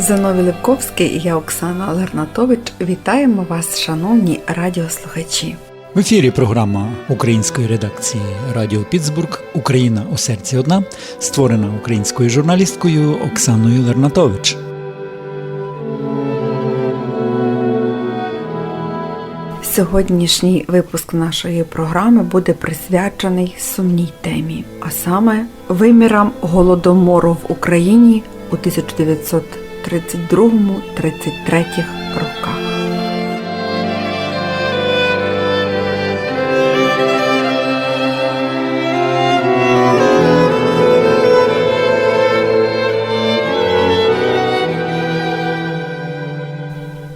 Зиновій Левковський і я Оксана Лернатович. Вітаємо вас, шановні радіослухачі. В ефірі програма української редакції Радіо Піцбург Україна у серці одна, створена українською журналісткою Оксаною Лернатович. Сьогоднішній випуск нашої програми буде присвячений сумній темі, а саме вимірам голодомору в Україні у 1932-33 роках.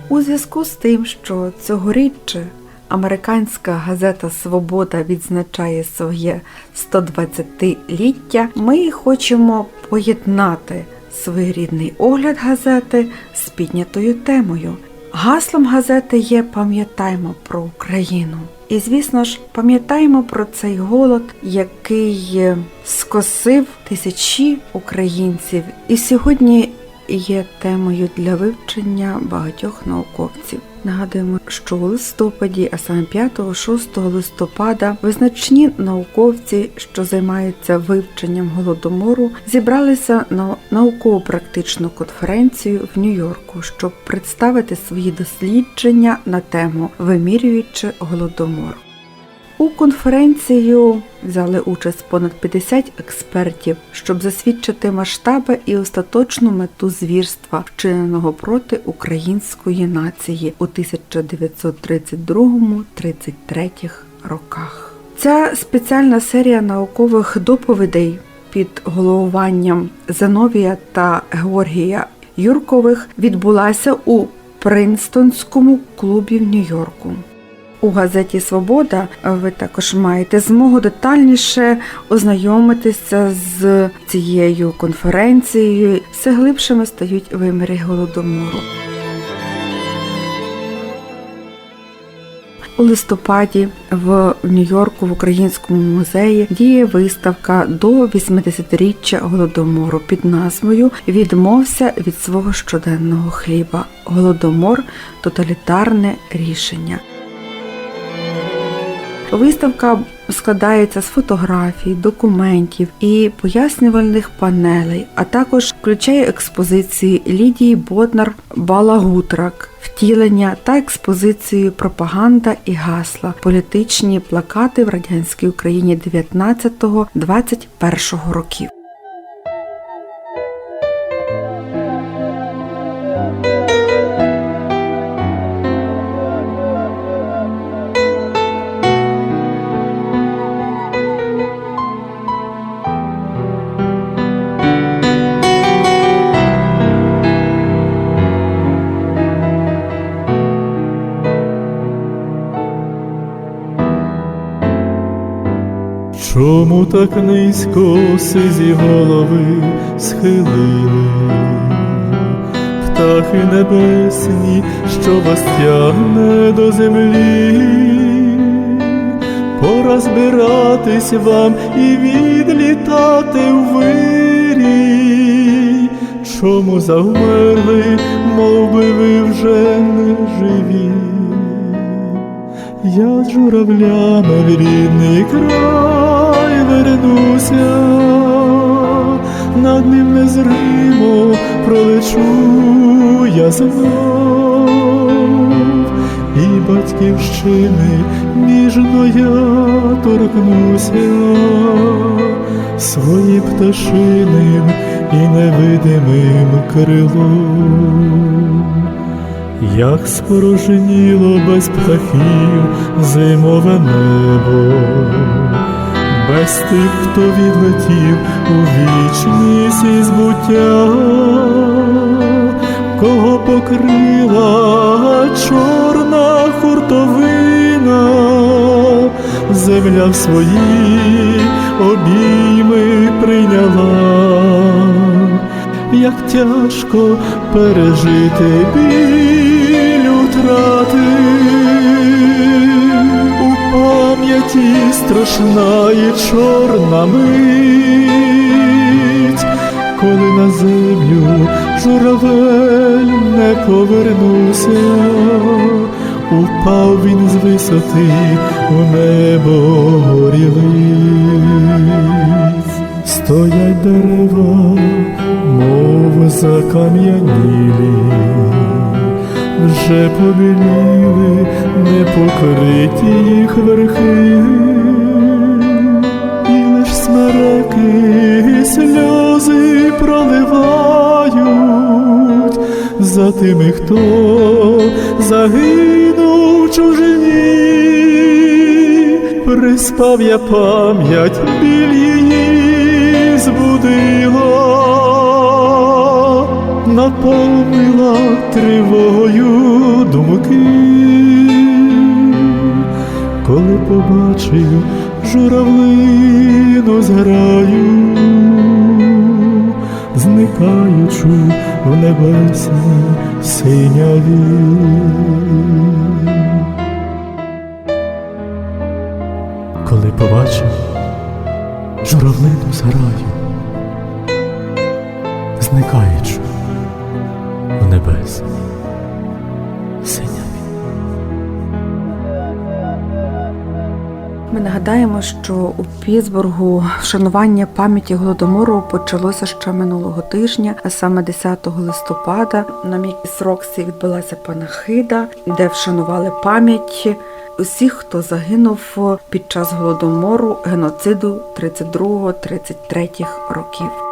У зв'язку з тим, що цьогоріч американська газета Свобода відзначає своє 120-ліття, ми хочемо поєднати своєрідний огляд газети з піднятою темою. Гаслом газети є Пам'ятаймо про Україну. І, звісно ж, пам'ятаємо про цей голод, який скосив тисячі українців. І сьогодні є темою для вивчення багатьох науковців. Нагадуємо, що у листопаді, а саме 5-6 листопада, визначні науковці, що займаються вивченням голодомору, зібралися на науково-практичну конференцію в Нью-Йорку, щоб представити свої дослідження на тему Вимірюючи голодомор. У конференцію взяли участь понад 50 експертів, щоб засвідчити масштаби і остаточну мету звірства, вчиненого проти української нації у 1932-33 роках. Ця спеціальна серія наукових доповідей під головуванням Зановія та Георгія Юркових відбулася у Принстонському клубі в Нью-Йорку. У газеті Свобода ви також маєте змогу детальніше ознайомитися з цією конференцією. Все глибшими стають виміри голодомору. У листопаді в Нью-Йорку в Українському музеї діє виставка до 80-річчя голодомору під назвою Відмовся від свого щоденного хліба. Голодомор тоталітарне рішення. Виставка складається з фотографій, документів і пояснювальних панелей, а також включає експозиції Лідії Боднар Балагутрак, втілення та експозицію Пропаганда і гасла, політичні плакати в радянській Україні 19-21 років. Чому так низько сизі голови схилили, птахи небесні, що вас тягне до землі, пора збиратись вам і відлітати в вирій, чому завмерли, мов би ви вже не живі. Я журавлями в рідний край вернуся, над ним незримо пролечу я знов, і батьківщини ніжно я торкнуся. Своїм пташиним і невидимим крилом. Як спорожніло без птахів зимове небо, без тих, хто відлетів у вічність і збуття, кого покрила чорна хуртовина, земля в свої обійми прийняла. Як тяжко пережити біль пам'яті страшна і чорна мить, коли на землю журавель не повернуся, упав він з висоти у небо горілиць. Стоять дерева, мов закам'янілі, вже побіліли, не покриті їх верхи, і лиш смереки сльози проливають за тими, хто загинув чужині. Приспав я пам'ять, біль її збудила, наповнила тривогою думки, коли побачив журавлину зграю, зникаючу в небесній синяві. коли побачив журавлину зграю, зникаючи в небес синяві. Ми нагадаємо, що у Пітсбургу вшанування пам'яті голодомору почалося ще минулого тижня, а саме 10 листопада. На Мікіс Роксі відбулася панахида, де вшанували пам'ять усіх, хто загинув під час голодомору геноциду 32-33 років.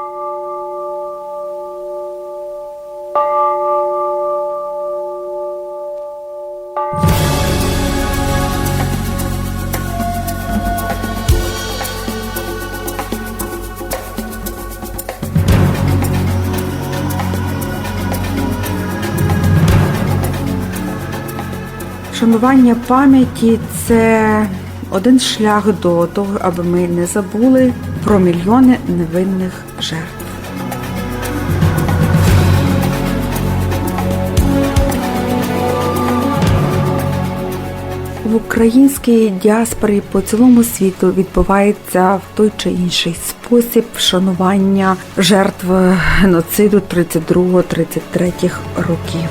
Шанування пам'яті це один шлях до того, аби ми не забули про мільйони невинних жертв. В українській діаспорі по цілому світу відбувається в той чи інший спосіб вшанування жертв геноциду 32-33 років.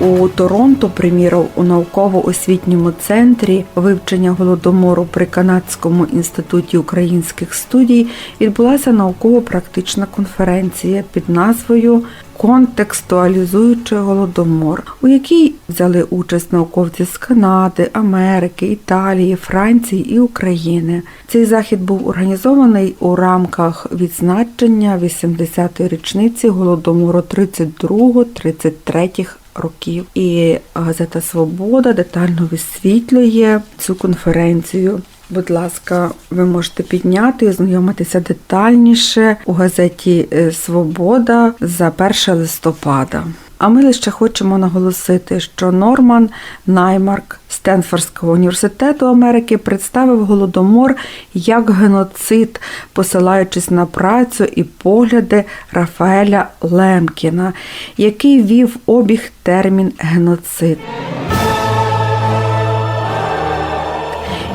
У Торонто, приміром, у науково-освітньому центрі вивчення голодомору при Канадському інституті українських студій відбулася науково-практична конференція під назвою Контекстуалізуючи голодомор, у якій взяли участь науковці з Канади, Америки, Італії, Франції і України. Цей захід був організований у рамках відзначення 80-ї річниці голодомору 32-33 років. І газета Свобода детально висвітлює цю конференцію. Будь ласка, ви можете підняти і ознайомитися детальніше у газеті Свобода за 1 листопада. А ми лише хочемо наголосити, що Норман Наймарк Стенфордського університету Америки представив голодомор як геноцид, посилаючись на працю і погляди Рафаеля Лемкіна, який вів обіг термін геноцид.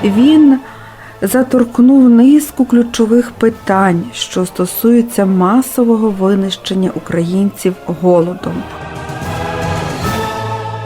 Він заторкнув низку ключових питань, що стосуються масового винищення українців голодом.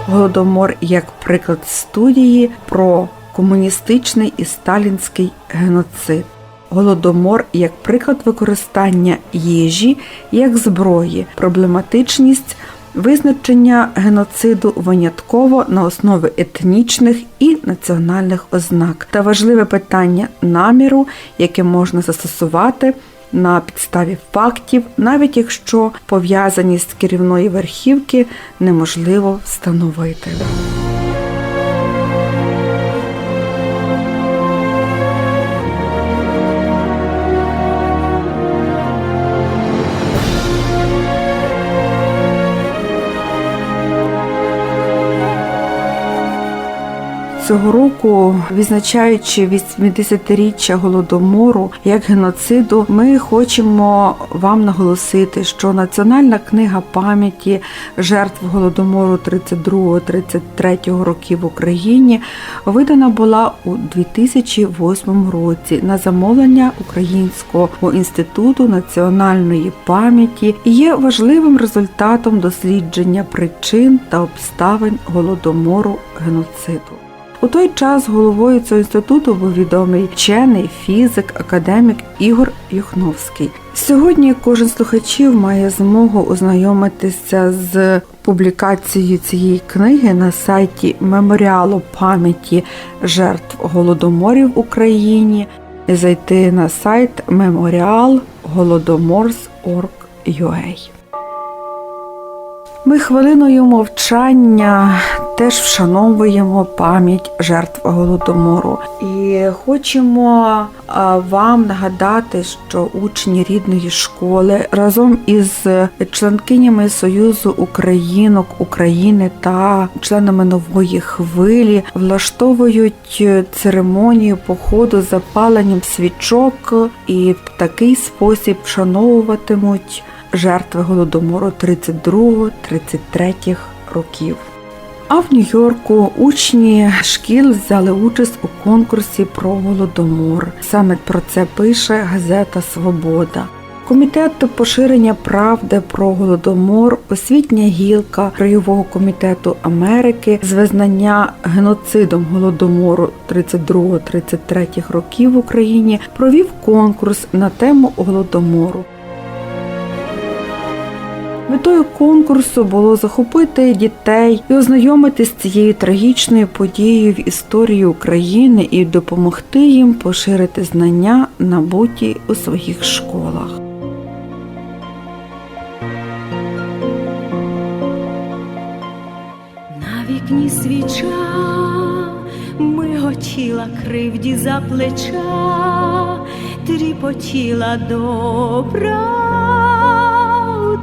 Голодомор як приклад студії про комуністичний і сталінський геноцид. Голодомор як приклад використання їжі як зброї, проблематичність визначення геноциду винятково на основі етнічних і національних ознак та важливе питання наміру, яке можна застосувати на підставі фактів, навіть якщо пов'язаність керівної верхівки неможливо встановити. Цього року, відзначаючи 80-річчя голодомору як геноциду, ми хочемо вам наголосити, що Національна книга пам'яті жертв голодомору 32-33 років в Україні видана була у 2008 році на замовлення Українського інституту національної пам'яті і є важливим результатом дослідження причин та обставин голодомору геноциду. У той час головою цього інституту був відомий вчений, фізик, академік Ігор Юхновський. Сьогодні кожен слухачів має змогу ознайомитися з публікацією цієї книги на сайті меморіалу пам'яті жертв голодоморів в Україні, і зайти на сайт memorial.голодоморс.org.ua. Ми хвилиною мовчання теж вшановуємо пам'ять жертв голодомору і хочемо вам нагадати, що учні рідної школи разом із членкинями Союзу Українок України та членами нової хвилі влаштовують церемонію походу з запаленням свічок і в такий спосіб вшановуватимуть жертви голодомору 32-33 років. А в Нью-Йорку учні шкіл взяли участь у конкурсі про голодомор. Саме про це пише газета Свобода. Комітет поширення правди про голодомор, освітня гілка Краєвого комітету Америки з визнання геноцидом голодомору 32-33 років в Україні провів конкурс на тему голодомору. Метою конкурсу було захопити дітей і ознайомити з цією трагічною подією в історії України і допомогти їм поширити знання, набуті у своїх школах. На вікні свіча миготіла кривді за плеча, тріпотіла до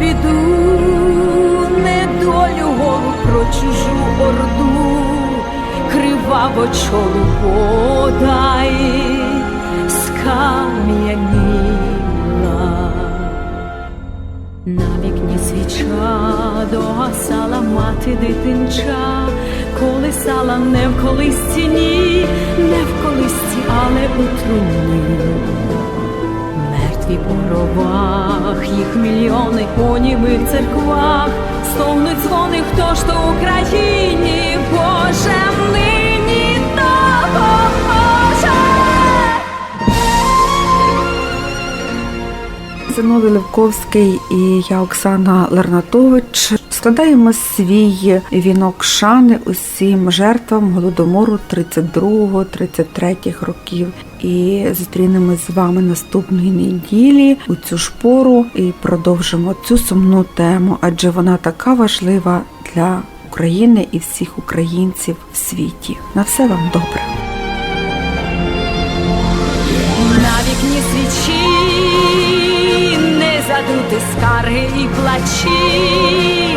біду, недолю голу, про чужу орду, криваво чолу подай скам'яніла. На вікні свіча догасала мати дитинча, колисала не в колисці, ні, не в колисці, але у труні. Мільйони у німих церквах, стогнуть дзвони, хто ж то Україні, Боже, нині того! Зиновий Левковський і я, Оксана Лернатович, складаємо свій вінок шани усім жертвам голодомору 32-33 років. І зустрінемось з вами наступної неділі у цю ж пору і продовжимо цю сумну тему, адже вона така важлива для України і всіх українців в світі. На все вам добре. На вікні свічі не задути скарги і плачі,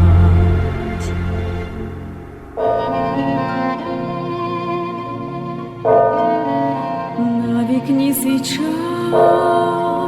一张